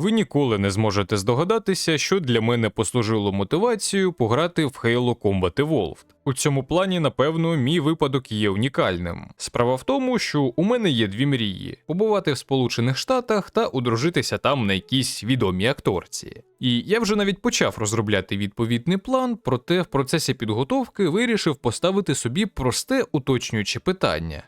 Ви ніколи не зможете здогадатися, що для мене послужило мотивацією пограти в Halo Combat Evolved. У цьому плані, напевно, мій випадок є унікальним. Справа в тому, що у мене є дві мрії: побувати в Сполучених Штатах та одружитися там на якійсь відомій акторці. І я вже навіть почав розробляти відповідний план, проте в процесі підготовки вирішив поставити собі просте уточнююче питання.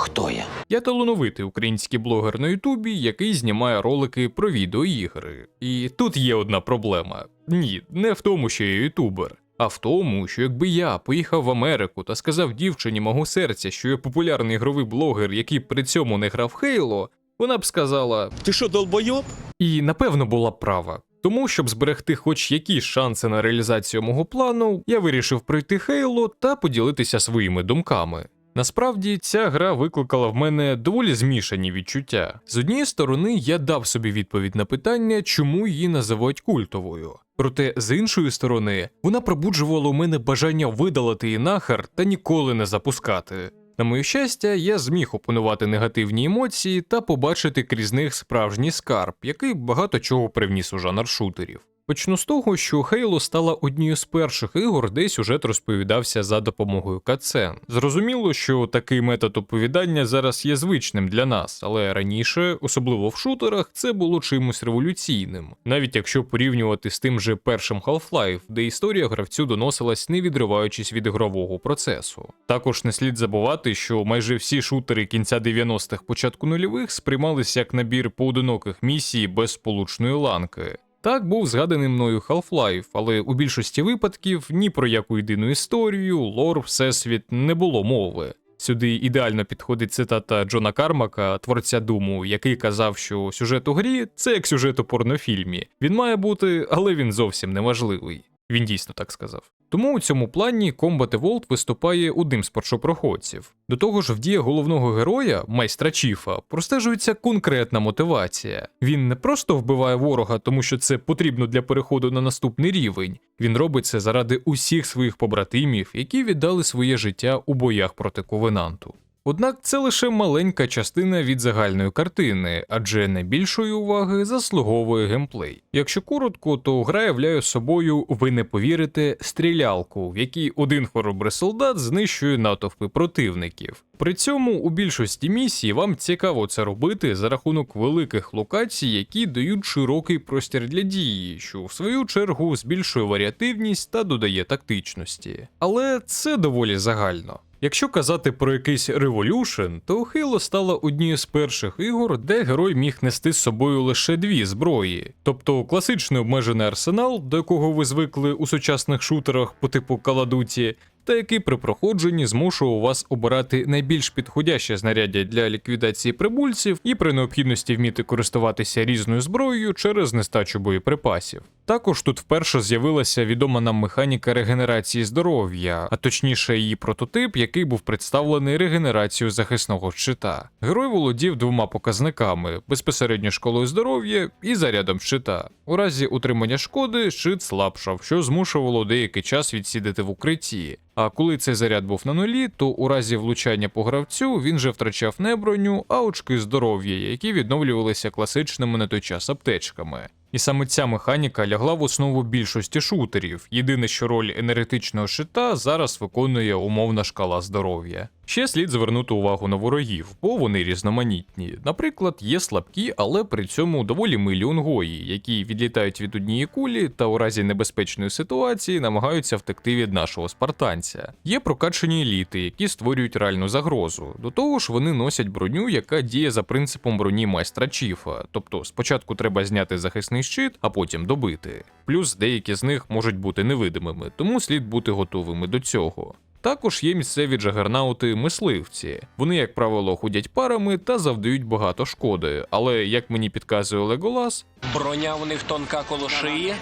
Хто я? Я талановитий український блогер на Ютубі, який знімає ролики про відеоігри. І тут є одна проблема. Ні, не в тому, що я ютубер, а в тому, що якби я поїхав в Америку та сказав дівчині мого серця, що я популярний ігровий блогер, який при цьому не грав Хейло, вона б сказала: Ти що, долбойоб? і напевно була права. Тому, щоб зберегти хоч якісь шанси на реалізацію мого плану, я вирішив пройти Хейло та поділитися своїми думками. Насправді, ця гра викликала в мене доволі змішані відчуття. З однієї сторони, я дав собі відповідь на питання, чому її називають культовою. Проте з іншої сторони, вона пробуджувала у мене бажання видалити її нахер та ніколи не запускати. На моє щастя, я зміг опанувати негативні емоції та побачити крізь них справжній скарб, який багато чого привніс у жанр шутерів. Почну з того, що Halo стала однією з перших ігор, де сюжет розповідався за допомогою катсцен. Зрозуміло, що такий метод оповідання зараз є звичним для нас, але раніше, особливо в шутерах, це було чимось революційним, навіть якщо порівнювати з тим же першим Half-Life, де історія гравцю доносилась не відриваючись від ігрового процесу. Також не слід забувати, що майже всі шутери кінця 90-х, початку нульових сприймалися як набір поодиноких місій без сполучної ланки. Так був згаданий мною Half-Life, але у більшості випадків ні про яку єдину історію, лор, всесвіт не було мови. Сюди ідеально підходить цитата Джона Кармака, творця Думу, який казав, що сюжет у грі це як сюжет у порнофільмі. Він має бути, але він зовсім не важливий. Він дійсно так сказав. Тому у цьому плані Combat Evolved виступає одним з першопроходців. До того ж, в діях головного героя, майстра Чіфа, простежується конкретна мотивація. Він не просто вбиває ворога, тому що це потрібно для переходу на наступний рівень. Він робить це заради усіх своїх побратимів, які віддали своє життя у боях проти ковенанту. Однак це лише маленька частина від загальної картини, адже найбільшої уваги заслуговує геймплей. Якщо коротко, то гра являє собою, ви не повірите, стрілялку, в якій один хоробрий солдат знищує натовпи противників. При цьому у більшості місій вам цікаво це робити за рахунок великих локацій, які дають широкий простір для дії, що в свою чергу збільшує варіативність та додає тактичності. Але це доволі загально. Якщо казати про якийсь Revolution, то Halo стала однією з перших ігор, де герой міг нести з собою лише дві зброї, тобто класичний обмежений арсенал, до якого ви звикли у сучасних шутерах по типу Duty, та який при проходженні змушував вас обирати найбільш підходяще знаряддя для ліквідації прибульців і при необхідності вміти користуватися різною зброєю через нестачу боєприпасів. Також тут вперше з'явилася відома нам механіка регенерації здоров'я, а точніше її прототип, який був представлений регенерацією захисного щита. Герой володів двома показниками: безпосередньо школою здоров'я і зарядом щита. У разі утримання шкоди щит слабшав, що змушувало деякий час відсідати в укритті. А коли цей заряд був на нулі, то у разі влучання по гравцю він же втрачав не броню, а очки здоров'я, які відновлювалися класичними на той час аптечками. І саме ця механіка лягла в основу більшості шутерів. Єдине, що роль енергетичного щита зараз виконує умовна шкала здоров'я. Ще слід звернути увагу на ворогів, бо вони різноманітні. Наприклад, є слабкі, але при цьому доволі милі унгої, які відлітають від однієї кулі та у разі небезпечної ситуації намагаються втекти від нашого спартанця. Є прокачані еліти, які створюють реальну загрозу. До того ж, вони носять броню, яка діє за принципом броні майстра Чіфа. Тобто спочатку треба зняти захисний щит, а потім добити. Плюс деякі з них можуть бути невидимими, тому слід бути готовими до цього. Також є місцеві джагернаути мисливці. Вони, як правило, ходять парами та завдають багато шкоди. Але як мені підказує Леголас, Броня у них тонка коло шиї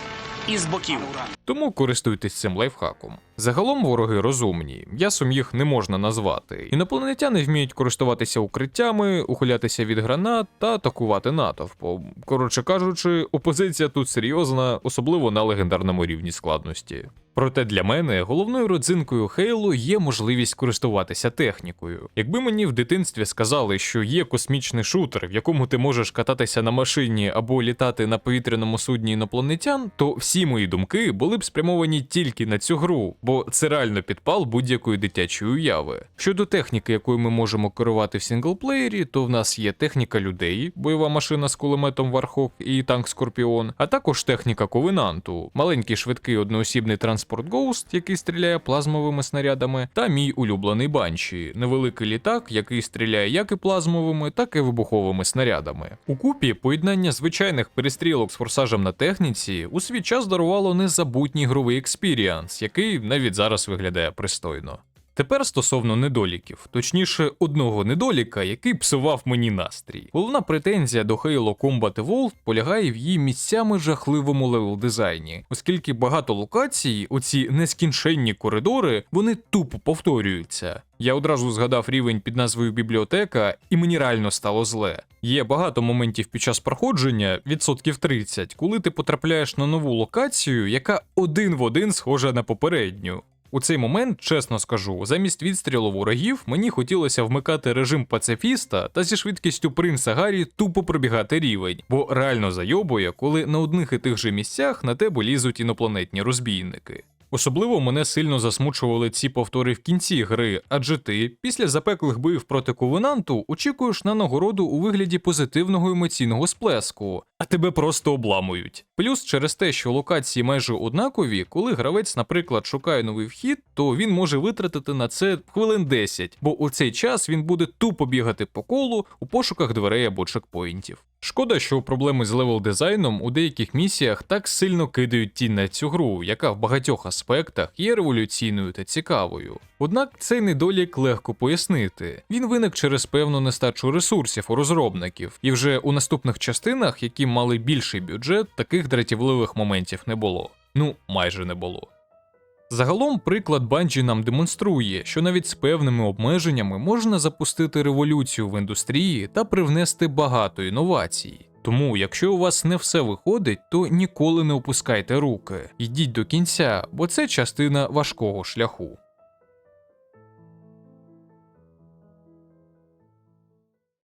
і з боків. тому користуйтесь цим лайфхаком. Загалом вороги розумні, ясом їх не можна назвати. Інопланетяни вміють користуватися укриттями, ухилятися від гранат та атакувати натовпом. Коротше кажучи, опозиція тут серйозна, особливо на легендарному рівні складності. Проте для мене головною родзинкою Halo є можливість користуватися технікою. Якби мені в дитинстві сказали, що є космічний шутер, в якому ти можеш кататися на машині або літати на повітряному судні інопланетян, то всі мої думки були б спрямовані тільки на цю гру, бо це реально підпал будь-якої дитячої уяви. Щодо техніки, якою ми можемо керувати в сінглплеєрі, то в нас є техніка людей, бойова машина з кулеметом Вархок і танк Скорпіон, а також техніка ковенанту, маленький швидкий одноосібний транспорт Ghost, який стріляє плазмовими снарядами, та мій улюблений банші, невеликий літак, який стріляє як і плазмовими, так і вибуховими снарядами. У купі поєднання звичайних перестрілок з форсажем на техніці у свій час дарувало незабутній ігровий експіріанс, який навіть зараз виглядає пристойно. Тепер стосовно недоліків, точніше, одного недоліка, який псував мені настрій. Головна претензія до Halo Combat Evolved полягає в її місцями жахливому левел дизайні, оскільки багато локацій, оці нескінченні коридори, вони тупо повторюються. Я одразу згадав рівень під назвою бібліотека, і мені реально стало зле. Є багато моментів під час проходження, відсотків 30, коли ти потрапляєш на нову локацію, яка один в один схожа на попередню. У цей момент, чесно скажу, замість відстрілу ворогів мені хотілося вмикати режим пацифіста та зі швидкістю принца Гаррі тупо пробігати рівень, бо реально зайобує, коли на одних і тих же місцях на тебе лізуть інопланетні розбійники. Особливо мене сильно засмучували ці повтори в кінці гри, адже ти, після запеклих боїв проти ковенанту, очікуєш на нагороду у вигляді позитивного емоційного сплеску, а тебе просто обламують. Плюс через те, що локації майже однакові, коли гравець, наприклад, шукає новий вхід, то він може витратити на це хвилин 10, бо у цей час він буде тупо бігати по колу у пошуках дверей або чекпоінтів. Шкода, що проблеми з левел дизайном у деяких місіях так сильно кидають тінь на цю гру, яка в багатьох аспектах є революційною та цікавою. Однак цей недолік легко пояснити. Він виник через певну нестачу ресурсів у розробників, і вже у наступних частинах, які мали більший бюджет, таких дратівливих моментів не було. Ну, майже не було. Загалом приклад Bungie нам демонструє, що навіть з певними обмеженнями можна запустити революцію в індустрії та привнести багато інновацій. Тому, якщо у вас не все виходить, то ніколи не опускайте руки. Йдіть до кінця, бо це частина важкого шляху.